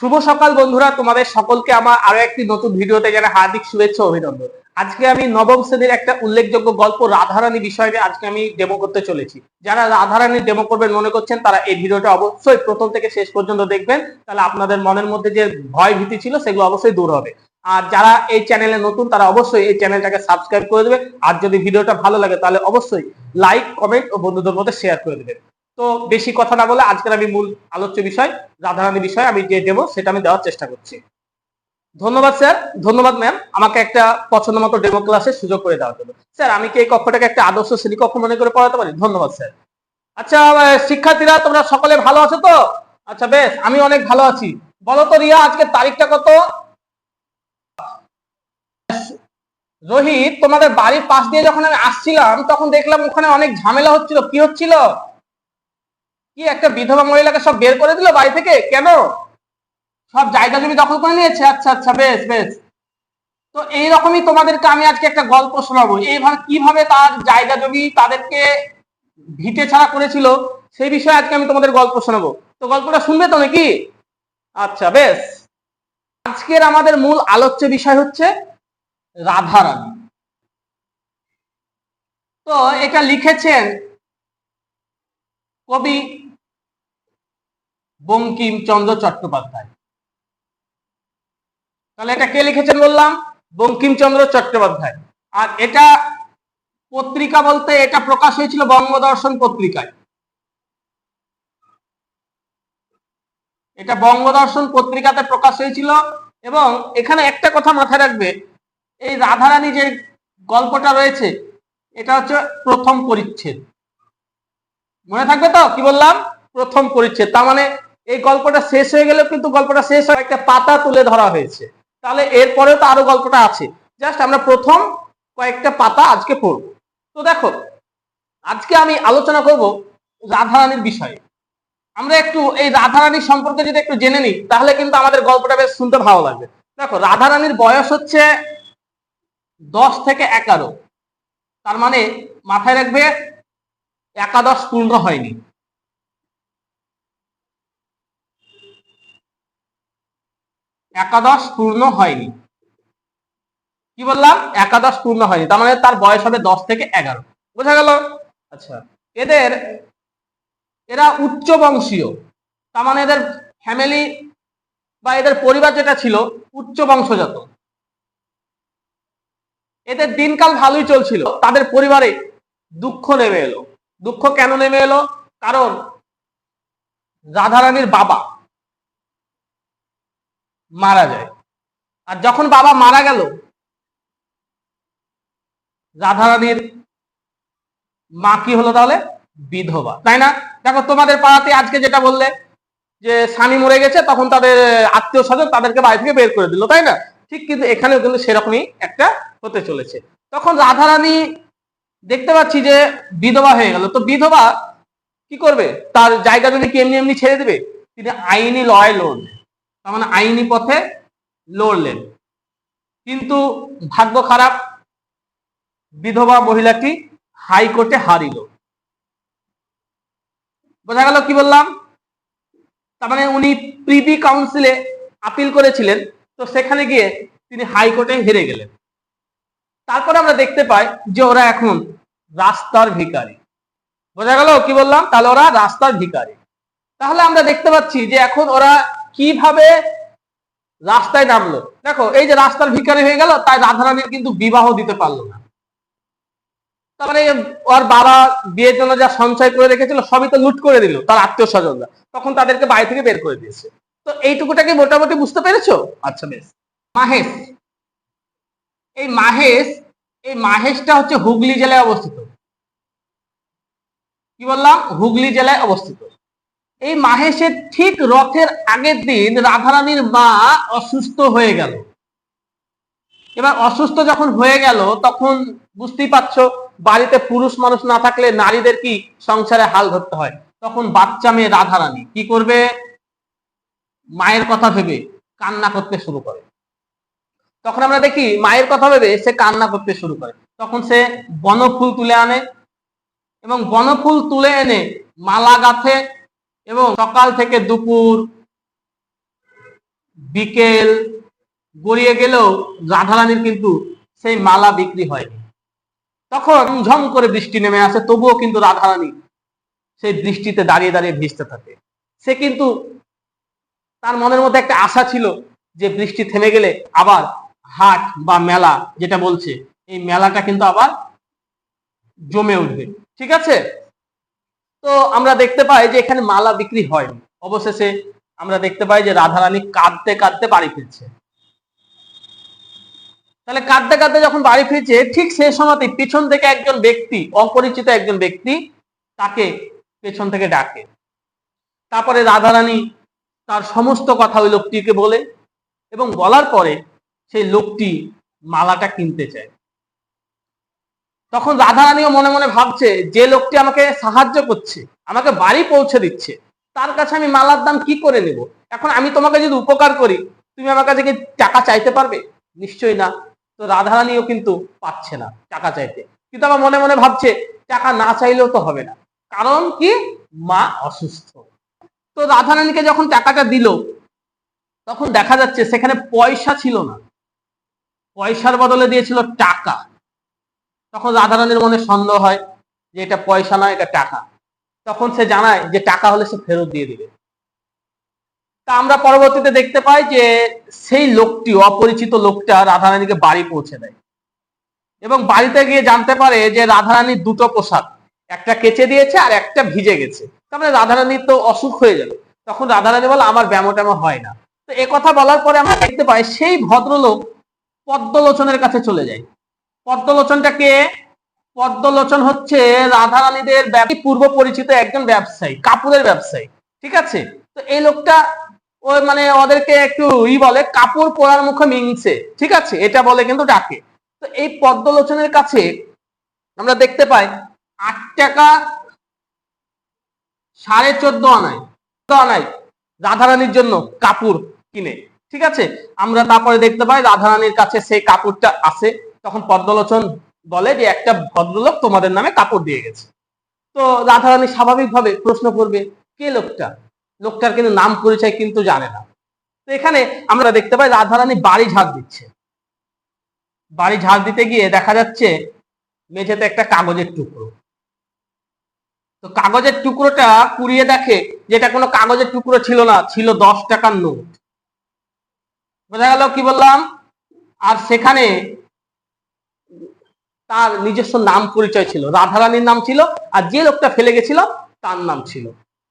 শুভ সকাল বন্ধুরা, তোমাদের সকলকে আমার আরও একটি নতুন ভিডিওতে জানা হার্দিক শুভেচ্ছা অভিনন্দন। আজকে আমি নবম শ্রেণির একটা উল্লেখযোগ্য গল্প, রাধারানী বিষয় আজকে আমি ডেমো করতে চলেছি। যারা রাধারানীর ডেমো করবেন মনে করছেন, তারা এই ভিডিওটা অবশ্যই প্রথম থেকে শেষ পর্যন্ত দেখবেন। তাহলে আপনাদের মনের মধ্যে যে ভয় ভীতি ছিল, সেগুলো অবশ্যই দূর হবে। আর যারা এই চ্যানেলে নতুন, তারা অবশ্যই এই চ্যানেলটাকে সাবস্ক্রাইব করে দেবে। আর যদি ভিডিওটা ভালো লাগে, তাহলে অবশ্যই লাইক কমেন্ট ও বন্ধুদের মধ্যে শেয়ার করে দেবেন। তো বেশি কথা না বলে আজকের আমি মূল আলোচ্য বিষয়, রাধারানী বিষয় আমি যে ডেমো সেটা আমি দেওয়ার চেষ্টা করছি। ধন্যবাদ স্যার, ধন্যবাদ ম্যাম আমাকে একটা পছন্দ মতো ডেমো ক্লাসের সুযোগ করে দেওয়ার জন্য। স্যার, আমি কি এই কক্ষটাকে একটা আদর্শ শ্রেণি কক্ষ মনে করে পড়াতে পারি? ধন্যবাদ স্যার। আচ্ছা শিক্ষার্থীরা, তোমরা সকলে ভালো আছো তো? আচ্ছা বেশ, আমি অনেক ভালো আছি। বলো তো, রিয়া, আজকে তারিখটা কত? রোহিত, তোমাদের বাড়ির পাশ দিয়ে যখন আমি আসছিলাম, তখন দেখলাম ওখানে অনেক ঝামেলা হচ্ছিল। কি হচ্ছিল? কি একটা বিধবা মহিলাকে সব বের করে দিল বাড়ি থেকে? কেন? সব জায়গা জমি দখল করে নিয়েছে? আচ্ছা আচ্ছা বেশ বেশ। তো এইরকমই তোমাদেরকে আমি আজকে একটা গল্প শোনাবো। এইভাবে কীভাবে তার জায়গা জমি তাদেরকে ভিটে ছাড়া করেছিল, সেই বিষয়ে আজকে আমি তোমাদের গল্প শোনাবো। তো গল্পটা শুনবে তো নাকি? আচ্ছা বেশ। আজকের আমাদের মূল আলোচ্য বিষয় হচ্ছে রাধারানী তো এটা লিখেছেন কবি বঙ্কিমচন্দ্র চট্টোপাধ্যায়। তাহলে এটা কে লিখেছেন বললাম? বঙ্কিমচন্দ্র চট্টোপাধ্যায়। আর এটা পত্রিকা বলতে এটা প্রকাশ হয়েছিল বঙ্গদর্শন পত্রিকায়। এটা বঙ্গদর্শন পত্রিকাতে প্রকাশ হয়েছিল এবং এখানে একটা কথা মাথায় রাখবে, এই রাধারানী যে গল্পটা রয়েছে, এটা হচ্ছে প্রথম পরিচ্ছেদ। মনে থাকবে তো? কি বললাম? প্রথম পরিচ্ছেদ। তার মানে এই গল্পটা শেষ হয়ে গেলেও কিন্তু গল্পটা শেষ হয় একটা পাতা তুলে ধরা হয়েছে। তাহলে এরপরেও তো আরও গল্পটা আছে। জাস্ট আমরা প্রথম কয়েকটা পাতা আজকে পড়ব। তো দেখো, আজকে আমি আলোচনা করব রাধারানীর বিষয়ে। আমরা একটু এই রাধারানীর সম্পর্কে যদি একটু জেনে নিই, তাহলে কিন্তু আমাদের গল্পটা বেশ শুনতে ভালো লাগবে। দেখো, রাধারানীর বয়স হচ্ছে দশ থেকে এগারো। তার মানে মাথায় রাখবে একাদশ পূর্ণ হয়নি। একাদশ পূর্ণ হয়নি। কি বললাম? একাদশ পূর্ণ হয়নি। তার মানে তার বয়স হবে দশ থেকে এগারো। বোঝা গেল? আচ্ছা। এদের, এরা উচ্চ বংশীয় তার মানে এদের ফ্যামিলি বা এদের পরিবার যেটা ছিল উচ্চ বংশজাত এদের দিনকাল ভালোই চলছিল। তাদের পরিবারে দুঃখ নেমে এলো। দুঃখ কেন নেমে এলো? কারণ রাধারানীর বাবা মারা যায়। আর যখন বাবা মারা গেল, রাধারানীর মা কি হলো তাহলে? বিধবা। তাই না? দেখো, তোমাদের পাড়াতে আজকে যেটা বললে, যে স্বামী মরে গেছে, তখন তাদের আত্মীয় স্বজন তাদেরকে বাড়ি থেকে বের করে দিল, তাই না? ঠিক কিন্তু এখানেও কিন্তু সেরকমই একটা হতে চলেছে। তখন রাধারানী দেখতে পাচ্ছি যে বিধবা হয়ে গেল। তো বিধবা কি করবে? তার জায়গা যদি কি এমনি এমনি ছেড়ে দেবে? তিনি আইনি লয় লড়লেন তার মানে আইনি পথে লড়লেন। কিন্তু ভাগ্য খারাপ, বিধবা মহিলাটি হাইকোর্টে হারিল। বোঝা গেল কি বললাম? তার মানে উনি প্রিভি কাউন্সিলে আপিল করেছিলেন, তো সেখানে গিয়ে তিনি হাইকোর্টে হেরে গেলেন। তারপরে আমরা দেখতে পাই যে ওরা এখন রাস্তার ভিখারি। বোঝা গেল কি বললাম? তাহলে ওরা রাস্তার ভিখারি। তাহলে আমরা দেখতে পাচ্ছি যে এখন ওরা কীভাবে রাস্তায় নামলো? দেখো এই যে রাস্তার ভিকারি হয়ে গেল তাই রাধারানীর কিন্তু বিবাহ দিতে পারল না। তারপরে ওর বাবা বিয়ের জন্য যা সঞ্চয় করে রেখেছিল সবই তো লুট করে দিল তার আত্মীয় স্বজনরা তখন তাদেরকে বাড়ি থেকে বের করে দিয়েছে। তো এইটুকুটাকে মোটামুটি বুঝতে পেরেছ? আচ্ছা বেশ। মাহেশ এই মাহেশ এই মাহেশটা হচ্ছে হুগলি জেলায় অবস্থিত। কি বললাম? হুগলি জেলায় অবস্থিত। এই মাহেশের ঠিক রথের আগের দিন রাধারানীর মা অসুস্থ হয়ে গেল। এবার অসুস্থ যখন হয়ে গেল, তখন বুঝতেই পারছ, বাড়িতে পুরুষ মানুষ না থাকলে নারীদের কি সংসারে হাল ধরতে হয়? তখন বাচ্চা মেয়ে রাধারানী কি করবে? মায়ের কথা ভেবে কান্না করতে শুরু করে। তখন আমরা দেখি মায়ের কথা ভেবে সে কান্না করতে শুরু করে। তখন সে বনফুল তুলে আনে এবং বনফুল তুলে এনে মালা গাঁথে এবং সকাল থেকে দুপুর, বিকেল গড়িয়ে গেলেও রাধারানীর কিন্তু সেই মালা বিক্রি হয়নি। তখন ঝম করে বৃষ্টি নেমে আসে, তবুও কিন্তু রাধারানী সেই বৃষ্টিতে দাঁড়িয়ে দাঁড়িয়ে ভিজতে থাকে। সে কিন্তু তার মনের মধ্যে একটা আশা ছিল যে বৃষ্টি থেমে গেলে আবার হাট বা মেলা যেটা বলছে, এই মেলাটা কিন্তু আবার জমে উঠবে। ঠিক আছে? তো আমরা দেখতে পাই যে এখানে মালা বিক্রি হয়নি অবশেষে আমরা দেখতে পাই যে রাধারানী কাঁদতে কাঁদতে বাড়ি ফিরছে। তাহলে কাঁদতে কাঁদতে যখন বাড়ি ফিরছে, ঠিক সেই সময়তে পিছন থেকে একজন ব্যক্তি, অপরিচিত একজন ব্যক্তি তাকে পেছন থেকে ডাকে। তারপরে রাধারানী তার সমস্ত কথা ওই লোকটিকে বলে এবং বলার পরে সেই লোকটি মালাটা কিনতে চায়। তখন রাধা রাধারানীও মনে মনে ভাবছে, যে লোকটি আমাকে সাহায্য করছে, আমাকে বাড়ি পৌঁছে দিচ্ছে, তার কাছে আমি মালার দাম কি করে নেব? এখন আমি তোমাকে যদি উপকার করি, তুমি আমার কাছে কি টাকা চাইতে পারবে? নিশ্চয়ই না। তো রাধারানীও কিন্তু পাচ্ছে না টাকা চাইতে। কিন্তু আমার মনে মনে ভাবছে, টাকা না চাইলেও তো হবে না। কারণ কি? মা অসুস্থ। তো রাধারানীকে যখন টাকাটা দিল, তখন দেখা যাচ্ছে সেখানে পয়সা ছিল না। পয়সার বদলে দিয়েছিল টাকা। তখন রাধারানীর মনে সন্দেহ হয় যে এটা পয়সা নয় এটা টাকা। তখন সে জানায় যে টাকা হলে সে ফেরত দিয়ে দিবে। তা আমরা পরবর্তীতে দেখতে পাই যে সেই লোকটি, অপরিচিত লোকটা রাধারানীকে বাড়ি পৌঁছে দেয়। এবং বাড়িতে গিয়ে জানতে পারে যে রাধারানীর দুটো পোশাক একটা কেচে দিয়েছে আর একটা ভিজে গেছে। তারপরে রাধারানীর তো অসুখ হয়ে যাবে তখন রাধারানী বলে, আমার ব্যামো ট্যামো হয় না। তো কথা বলার পরে আমরা দেখতে পাই সেই ভদ্রলোক পদ্মলোচনের কাছে চলে যায়। পদ্মলোচনটা কে? পদ্মলোচন হচ্ছে রাধা রানীদের পূর্ব পরিচিত একজন ব্যবসায়ী কাপড়ের ব্যবসায়ী, ঠিক আছে? তো এই লোকটা ওই মানে ওদেরকে একটু ই বলে কাপড় পরার মুখে মিংছে, ঠিক আছে? এটা বলে কিন্তু ডাকে। তো এই পদ্মলোচনের কাছে আমরা দেখতে পাই, আট টাকা সাড়ে চোদ্দ আনায় আনায় রাধারানীর জন্য কাপড় কিনে, ঠিক আছে? আমরা তারপরে দেখতে পাই রাধারানীর কাছে সেই কাপড়টা আছে। তখন পদ্মলোচন বলে যে একটা ভদ্রলোক তোমাদের নামে কাপড় দিয়ে গেছে। তো রাধারানী স্বাভাবিকভাবে প্রশ্ন করবে, কে লোকটা? লোকটার কিন্তু নাম পরিচয় কিন্তু জানে না। তো এখানে আমরা দেখতে পাই রাধারানী বাড়ি ঝাড় দিচ্ছে। বাড়ি ঝাড় দিতে গিয়ে দেখা যাচ্ছে মেঝেতে একটা কাগজের টুকরো। তো কাগজের টুকরোটা কুড়িয়ে দেখে যেটা কোনো কাগজের টুকরো ছিল না, ছিল দশ টাকার নোট। বোঝা গেল কি বললাম? আর সেখানে তার নিজস্ব নাম পরিচয় ছিল। রাধারানীর নাম ছিল আর যে লোকটা ফেলে গেছিল, তার নাম ছিল।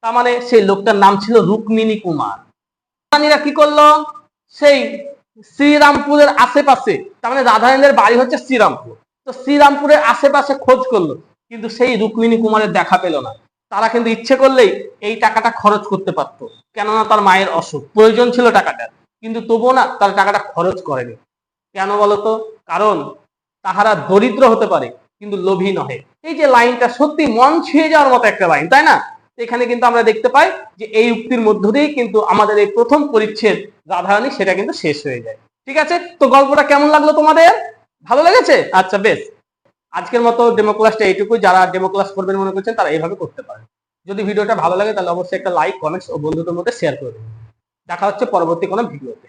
তার মানে সেই লোকটার নাম ছিল রুক্মিণী কুমার। রাধারানীরা কি করল? সেই শ্রীরামপুরের আশেপাশে, তার মানে রাধারানীদের বাড়ি হচ্ছে শ্রীরামপুর। তো শ্রীরামপুরের আশেপাশে খোঁজ করল, কিন্তু সেই রুক্মিণী কুমারের দেখা পেল না। তারা কিন্তু ইচ্ছে করলেই এই টাকাটা খরচ করতে পারতো। কেননা তার মায়ের অসুখ। প্রয়োজন ছিল টাকাটার। কিন্তু তবুও না তার টাকাটা খরচ করেনি। কেন বলতো? কারণ তাহারা দরিদ্র হতে পারে, কিন্তু লোভী নহে। এই যে লাইনটা সত্যি মন ছুঁয়ে যাওয়ার মতো একটা লাইন, তাই না? এখানে কিন্তু আমরা দেখতে পাই যে এই উক্তির মধ্য দিয়েই কিন্তু আমাদের এই প্রথম পরিচ্ছেদ রাধারানী, সেটা কিন্তু শেষ হয়ে যায়। ঠিক আছে? তো গল্পটা কেমন লাগল তোমাদের? ভালো লেগেছে? আচ্ছা বেশ। আজকের মতো ডেমো ক্লাসটা এইটুকু। যারা ডেমো ক্লাস করবেন মনে করছেন, তারা এইভাবে করতে পারেন যদি ভিডিওটা ভালো লাগে, তাহলে অবশ্যই একটা লাইক, কমেন্টস ও বন্ধুদের মধ্যে শেয়ার করে দেবেন। দেখা হচ্ছে পরবর্তী কোনো ভিডিওতে।